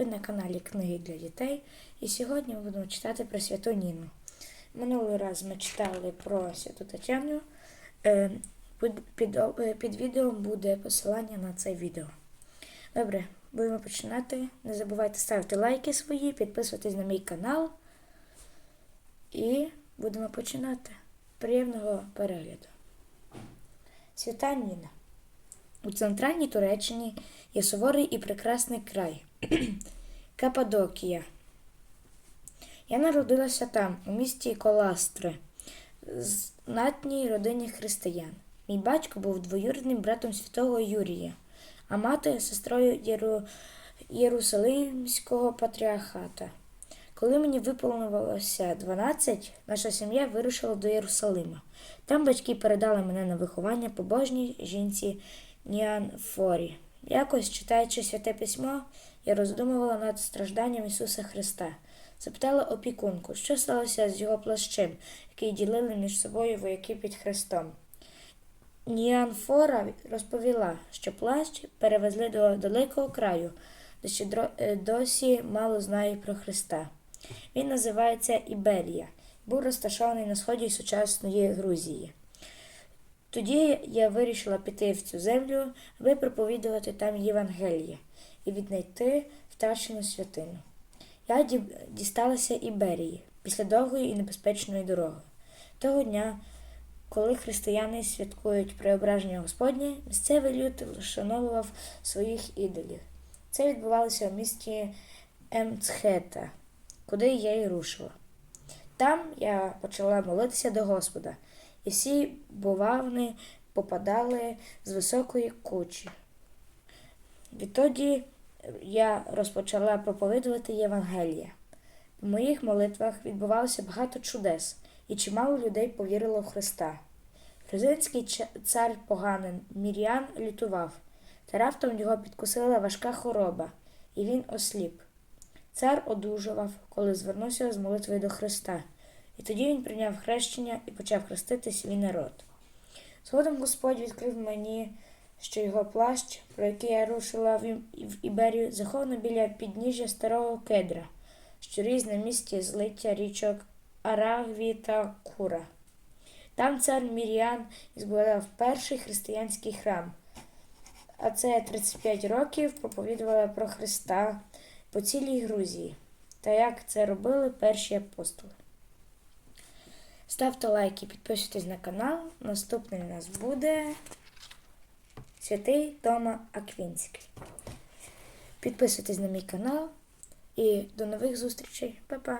Ви на каналі Книги для дітей. І сьогодні ми будемо читати про Святу Ніну. Минулий раз ми читали про Святу Тетяну. Е, е, під відео буде посилання на це відео. Добре, будемо починати. Не забувайте ставити лайки свої, підписуватись на мій канал. І будемо починати. Приємного перегляду. Свята Ніна. У центральній Туреччині є суворий і прекрасний край Каппадокія. Я народилася там, у місті Коластри, знатній родині християн. Мій батько був двоюрідним братом святого Юрія, а мати сестрою Єру... Єрусалимського патріархата. Коли мені виповнилося 12, наша сім'я вирушила до Єрусалима. Там батьки передали мене на виховання побожній жінці Ніанфорі. Якось, читаючи святе письмо, я роздумувала над стражданням Ісуса Христа. Запитала опікунку, що сталося з його плащем, який ділили між собою вояки під Христом. Ніанфора розповіла, що плащ перевезли до далекого краю, де ще е, досі мало знають про Христа. Він називається Іберія, був розташований на сході сучасної Грузії. Тоді я вирішила піти в цю землю, аби проповідувати там Євангеліє і віднайти втрачену святину. Я дісталася Іберії після довгої і небезпечної дороги. Того дня, коли християни святкують преображення Господнє, місцевий люд вшановував своїх ідолів. Це відбувалося в місті Емцхета, куди я й рушила. Там я почала молитися до Господа, і всі бувавни попадали з високої кучі. Відтоді я розпочала проповідувати Євангелія. В моїх молитвах відбувалося багато чудес, і чимало людей повірило в Христа. Грузинський цар поганин Мір'ян лютував, та раптом його підкусила важка хвороба, і він осліп. Цар одужував, коли звернувся з молитвою до Христа, і тоді він прийняв хрещення і почав хрестити свій народ. Згодом Господь відкрив мені, що його плащ, про який я рушила в Іберію, заховано біля підніжжя старого кедра, що ріс на місці злиття річок Арагві та Кура. Там цар Мір'ян збудував перший християнський храм, а це 35 років проповідувала про Христа по цілій Грузії, та як це робили перші апостоли. Ставте лайки, підписуйтесь на канал. Наступний у нас буде Святий Тома Аквінський. Підписуйтесь на мій канал і до нових зустрічей. Па-па!